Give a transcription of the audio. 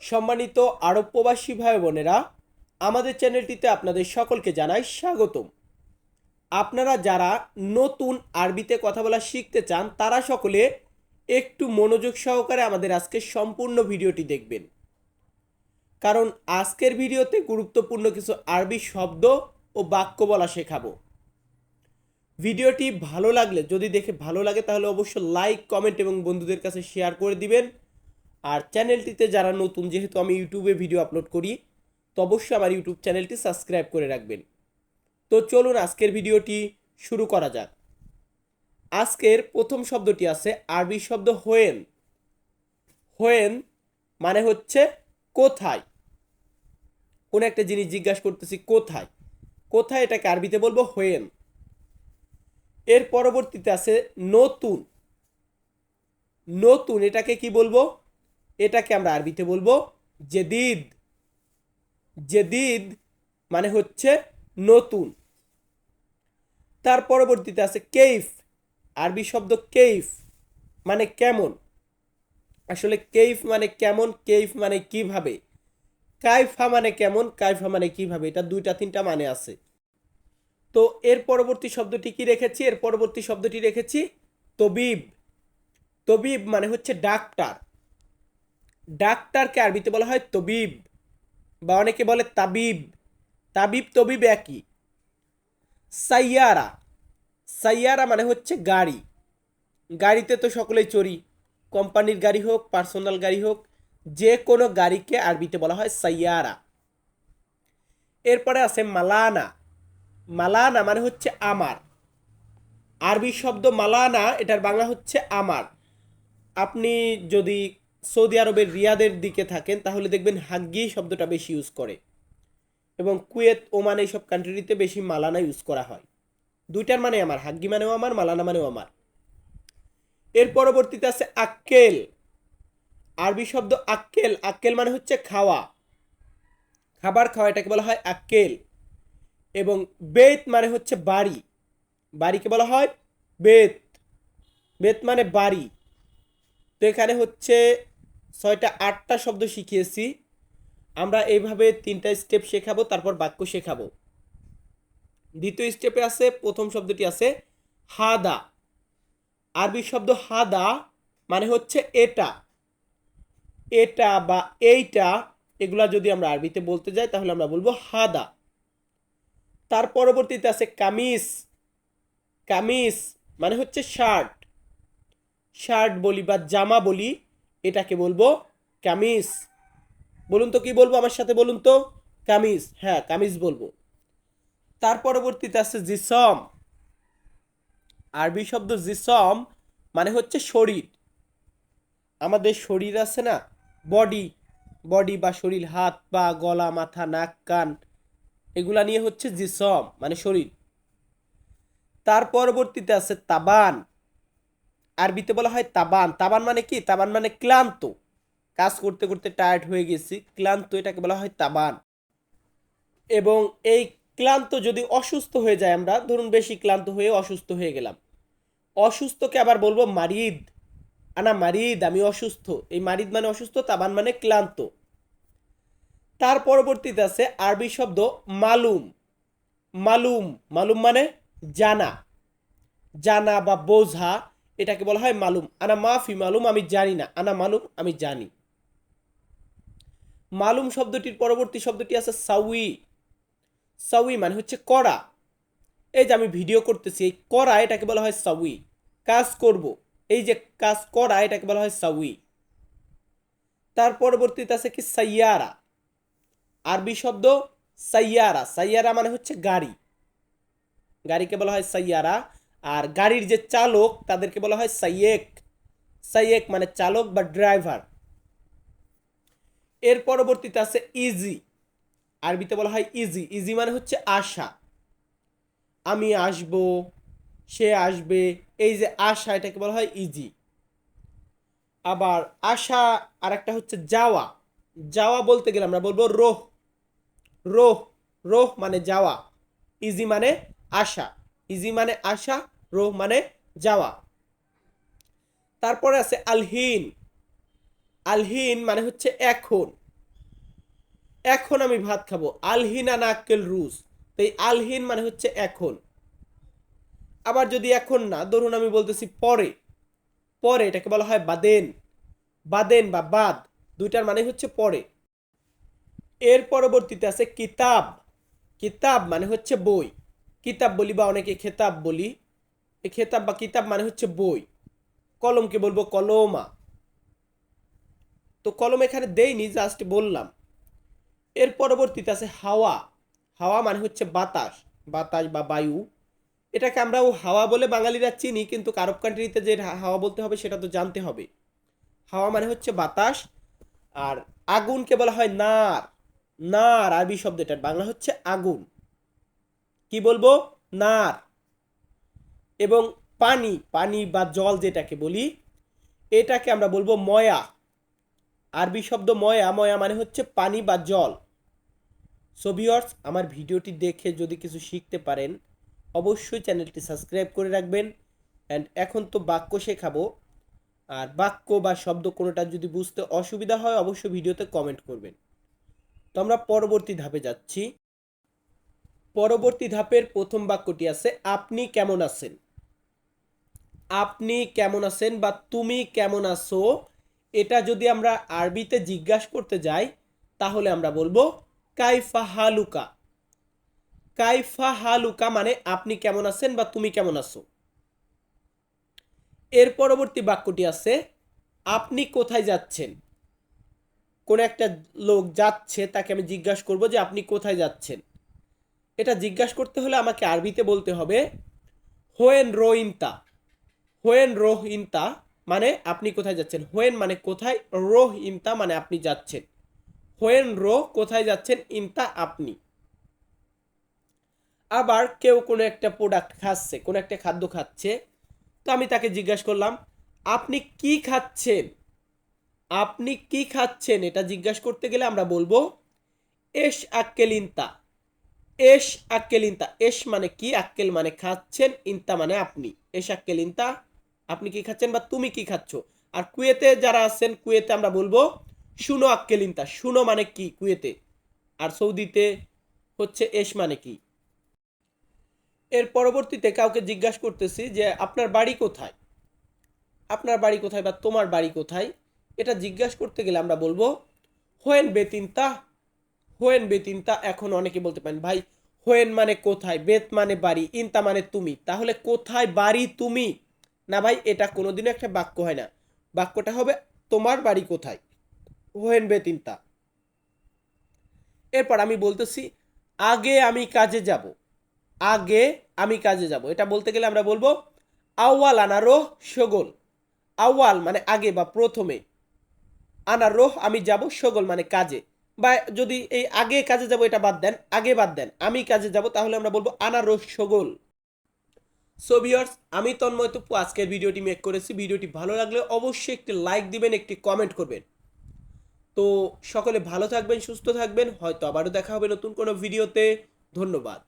সম্মানিত আরব প্রবাসী ভাই বোনেরা, আমাদের চ্যানেলটিতে আপনাদের সকলকে জানাই স্বাগতম। আপনারা যারা নতুন আরবিতে কথা বলা শিখতে চান, তারা সকলে একটু মনোযোগ সহকারে আমাদের আজকে সম্পূর্ণ ভিডিওটি দেখবেন। কারণ আজকের ভিডিওতে গুরুত্বপূর্ণ কিছু আরবি শব্দ ও বাক্য বলা শেখাবো। ভিডিওটি ভালো লাগলে, যদি দেখে ভালো লাগে, তাহলে অবশ্যই লাইক, কমেন্ট এবং বন্ধুদের কাছে শেয়ার করে দিবেন। আর চ্যানেলটিতে যারা নতুন, যেহেতু আমি ইউটিউবে ভিডিও আপলোড করি, তো অবশ্যই আমার ইউটিউব চ্যানেলটি সাবস্ক্রাইব করে রাখবেন। তো চলুন আজকের ভিডিওটি শুরু করা যাক। আজকের প্রথম শব্দটি আছে আরবি শব্দ হোয়েন। হোয়েন মানে হচ্ছে কোথায়? কোন একটা জিনিস জিজ্ঞাসা করতেছি, কোথায়? কোথায় এটাকে আরবিতে বলব হোয়েন। এর পরবর্তীতে আছে নতুন। নতুন, এটাকে কি বলব? এটাকে আমরা আরবিতে বলব জেদিদ। জেদিদ মানে হচ্ছে নতুন। তার পরবর্তীতে আছে কেইফ। আরবি শব্দ কেইফ মানে কেমন? আসলে কেইফ মানে কেমন, কেইফ মানে কীভাবে? কাইফা মানে কেমন, কাইফা মানে কীভাবে? এটা দুইটা তিনটা মানে আছে। তো এর পরবর্তী শব্দটি কি রেখেছি? এর পরবর্তী শব্দটি রেখেছি তবিব। তবিব মানে হচ্ছে ডাক্তার। ডাক্তারকে আরবিতে বলা হয় তবিব বা অনেকে বলে তাবিব। তাবিব, তবিব একই। সাইয়ারা। সাইয়ারা মানে হচ্ছে গাড়ি। গাড়িতে তো সকলেই চড়ি। কোম্পানির গাড়ি হোক, পার্সোনাল গাড়ি হোক যে কোনো গাড়িকে আরবিতে বলা হয় সাইয়ারা। এরপরে আছে মালানা। মালানা মানে হচ্ছে আমার। আরবি শব্দ মালানা, এটার বাংলা হচ্ছে আমার। আপনি যদি সৌদি আরবের রিয়াদের দিকে থাকেন, তাহলে দেখবেন হাগ্গি শব্দটা বেশি ইউজ করে এবং কুয়েত, ওমান এইসব কান্ট্রিতে বেশি মালানা ইউজ করা হয়। দুইটার মানে আমার হাগ্গি মানেও আমার, মালানা মানেও আমার। এর পরবর্তীতে আছে আক্কেল। আরবি শব্দ আক্কেল আক্কেল মানে হচ্ছে খাওয়া। খাবার খাওয়া, এটাকে বলা হয় আক্কেল। এবং বেত মানে হচ্ছে বাড়ি। বাড়িকে বলা হয় বেত। বেত মানে বাড়ি। তো এখানে হচ্ছে ছয়টা, আটটা শব্দ শিখিয়েছি। আমরা এইভাবে তিনটা স্টেপ শেখাবো, তারপর বাক্য শেখাবো। দ্বিতীয় স্টেপে আছে, প্রথম শব্দটি আছে, হাদা। আরবি শব্দ হাদা মানে হচ্ছে এটা। এটা বা এইটা, এগুলা যদি আমরা আরবিতে বলতে যাই, তাহলে আমরা বলব হাদা। তার পরবর্তীতে আছে কামিজ। কামিজ মানে হচ্ছে শার্ট। শার্ট বলি বা জামা বলি এটাকে বলব কামিজ। বলুন তো কি বলব আমার সাথে, বলুন তো? কামিজ হ্যাঁ কামিজ বলব। তার পরবর্তীতে আছে জিসম। আরবি শব্দ জিসম মানে হচ্ছে শরীর। আমাদের শরীর আছে না, বডি। বডি বা শরীর, হাত, পা, গলা, মাথা, নাক, কান, এগুলা নিয়ে হচ্ছে জিসম মানে শরীর। তার পরবর্তীতে আছে তাবান। আরবিতে বলা হয় তাবান। তাবান মানে কি? তাবান মানে ক্লান্ত। কাজ করতে করতে টায়ার্ড হয়ে গেছি। ক্লান্ত এটাকে বলা হয় তাবান। এবং এই ক্লান্ত যদি অসুস্থ হয়ে যায় আমরা, ধরুন বেশি ক্লান্ত হয়ে অসুস্থ হয়ে গেলাম। অসুস্থকে আবার বলব মারিদ। আনা মারিদ, আমি অসুস্থ। এই মারিদ মানে অসুস্থ, তাবান মানে ক্লান্ত। তার পরবর্তীতে আছে আরবি শব্দ মালুম। মালুম। মালুম মানে জানা। জানা বা বোঝা। এটাকে বলা হয় মালুম। আনা মাফি মালুম আমি জানি না। আনা মালুম আমি জানি। মালুম শব্দটির পরবর্তী শব্দটি আছে সাউই। সাউই মানে হচ্ছে করা এই যে আমি ভিডিও করতেছি, এই করা এটাকে বলা হয় সাউই। কাজ করব। এই যে কাজ করা এটাকে বলা হয় সাউই। তার পরবর্তীতে আছে কি সাইয়ারা। আরবি শব্দ সাইয়ারা। সাইয়ারা মানে হচ্ছে গাড়ি। গাড়িকে বলা হয় সাইয়ারা। আর গাড়ির যে চালক, তাদেরকে বলা হয় সাইয়েক। সাইয়েক মানে চালক বা ড্রাইভার। এর পরবর্তীতে আছে ইজি আরবিতে বলা হয় ইজি ইজি মানে হচ্ছে আশা। আমি আসব, সে আসবে, এই যে আশা, এটাকে বলা হয় ইজি আবার আশা আর একটা হচ্ছে যাওয়া। যাওয়া বলতে গেলে আমরা বলব রোহ। রোহ রোহ মানে যাওয়া। ইজি মানে আশা। ইজি মানে আশা, রোহ মানে যাওয়া। তারপরে আছে আলহীন। আলহীন মানে হচ্ছে এখন। এখন আমি ভাত খাব। আলহিনা নাক্কেল রুজ তো এই আলহিন মানে হচ্ছে এখন। আবার যদি এখন না, ধরুন আমি বলতেছি পরে। পরে এটাকে বলা হয় বাদেন। বাদেন বা বাদ, দুইটার মানে হচ্ছে পরে। এর পরবর্তীতে আছে কিতাব। কিতাব মানে হচ্ছে বই। কিতাব বলি বা অনেকে খেতাব বলি এই খেতাব বা কিতাব মানে হচ্ছে বই। কলমকে বলব কলমা। তো কলম এখানে দেইনি জাস্ট বললাম। এর পরবর্তীতে আছে হাওয়া। হাওয়া মানে হচ্ছে বাতাস বাতাস বা বায়ু। এটাকে আমরাও হাওয়া বলে বাঙালিরা চিনি, কিন্তু আরব কান্ট্রিতে যে হাওয়া বলতে হবে সেটা তো জানতে হবে। হাওয়া মানে হচ্ছে বাতাস, আর আগুনকে বলা হয় নার। নার, আরবি শব্দ এটার। বাংলা হচ্ছে আগুন। কি বলব? নার। এবং পানি পানি বা জল যেটাকে বলি, এটাকে আমরা বলব ময়া। আরবি শব্দ ময়া ময়া মানে হচ্ছে পানি বা জল। সো ভিউয়ার্স আমার ভিডিওটি দেখে যদি কিছু শিখতে পারেন, অবশ্যই চ্যানেলটি সাবস্ক্রাইব করে রাখবেন। অ্যান্ড এখন তো বাক্য শেখাবো। আর বাক্য বা শব্দ কোনোটা যদি বুঝতে অসুবিধা হয়, অবশ্যই ভিডিওতে কমেন্ট করবেন। তো আমরা পরবর্তী ধাপে যাচ্ছি। পরবর্তী ধাপের প্রথম বাক্যটি আছে, আপনি কেমন আছেন? আপনি কেমন আছেন বা তুমি কেমন আছো? এটা যদি আমরা আরবিতে জিজ্ঞাসা করতে যাই, তাহলে আমরা বলব, কাইফা হালুকা। কাইফা হালুকা মানে আপনি কেমন আছেন বা তুমি কেমন আছো? এর পরবর্তী বাক্যটি আছে, আপনি কোথায় যাচ্ছেন? কোন একটা লোক যাচ্ছে, তাকে আমি জিজ্ঞাসা করব যে, আপনি কোথায় যাচ্ছেন? এটা জিজ্ঞাসা করতে হলে আমাকে আরবিতে বলতে হবে, হোয়েন রো ইনতা হোয়েন রোহ ইনতা মানে আপনি কোথায় যাচ্ছেন? হোয়েন মানে কোথায়? রোহ ইনতা মানে আপনি যাচ্ছেন। হোয়েন রো কোথায় যাচ্ছেন? ইনতা আপনি। আবার কেউ কোনো একটা প্রোডাক্ট খাচ্ছে, কোনো একটা খাদ্য খাচ্ছে, তো আমি তাকে জিজ্ঞাসা করলাম, আপনি কি খাচ্ছেন? আপনি কি খাচ্ছেন? এটা জিজ্ঞাসা করতে গেলে আমরা বলব এস আক্কেল ইনতা। এস আক্কেল ইনতা। এস মানে কি? আক্কেল মানে খাচ্ছেন, ইন্তা মানে আপনি। এস আক্কেল ইনতা, আপনি কি খাচ্ছেন বা তুমি কি খাচ্ছ? আর কুয়েতে যারা আছেন, কুয়েতে আমরা বলব শুনো আক্কেল ইনতা। শুনো মানে কি কুয়েতে? আর সৌদিতে হচ্ছে এস মানে কি? এর পরবর্তীতে কাউকে জিজ্ঞাসা করতেছি যে, আপনার বাড়ি কোথায়? আপনার বাড়ি কোথায় বা তোমার বাড়ি কোথায়? এটা জিজ্ঞাসা করতে গেলে আমরা বলব, হোয়েন বেতিনতা হোয়েন বেতিনতা এখন অনেকে বলতে পারেন, ভাই, হোয়েন মানে কোথায়? বেত মানে বাড়ি, ইনতা মানে তুমি। তাহলে কোথায় বাড়ি তুমি? না ভাই, এটা কোনোদিনও একটা বাক্য হয় না। বাক্যটা হবে, তোমার বাড়ি কোথায়? হোয়েন বেতিনতা। এরপর আমি বলতেছি, আগে আমি কাজে যাব। আগে আমি কাজে যাব। এটা বলতে গেলে আমরা বলব, আউয়াল আনারোহ সগোল। আউয়াল মানে আগে বা প্রথমে। আনারোহ আমি যাব, সগোল মানে কাজে। বা যদি এই আগে কাজে যাব, এটা বাদ দেন, আগে বাদ দেন, আমি কাজে যাব, তাহলে আমরা বলব আনারস সগোল। সো ভিওর্স আমি তন্ময় তুপু, আজকের ভিডিওটি মেক করেছি। ভিডিওটি ভালো লাগলে অবশ্যই একটি লাইক দিবেন, একটি কমেন্ট করবেন। তো সকলে ভালো থাকবেন, সুস্থ থাকবেন। হয়তো আবারও দেখা হবে নতুন কোনো ভিডিওতে। ধন্যবাদ।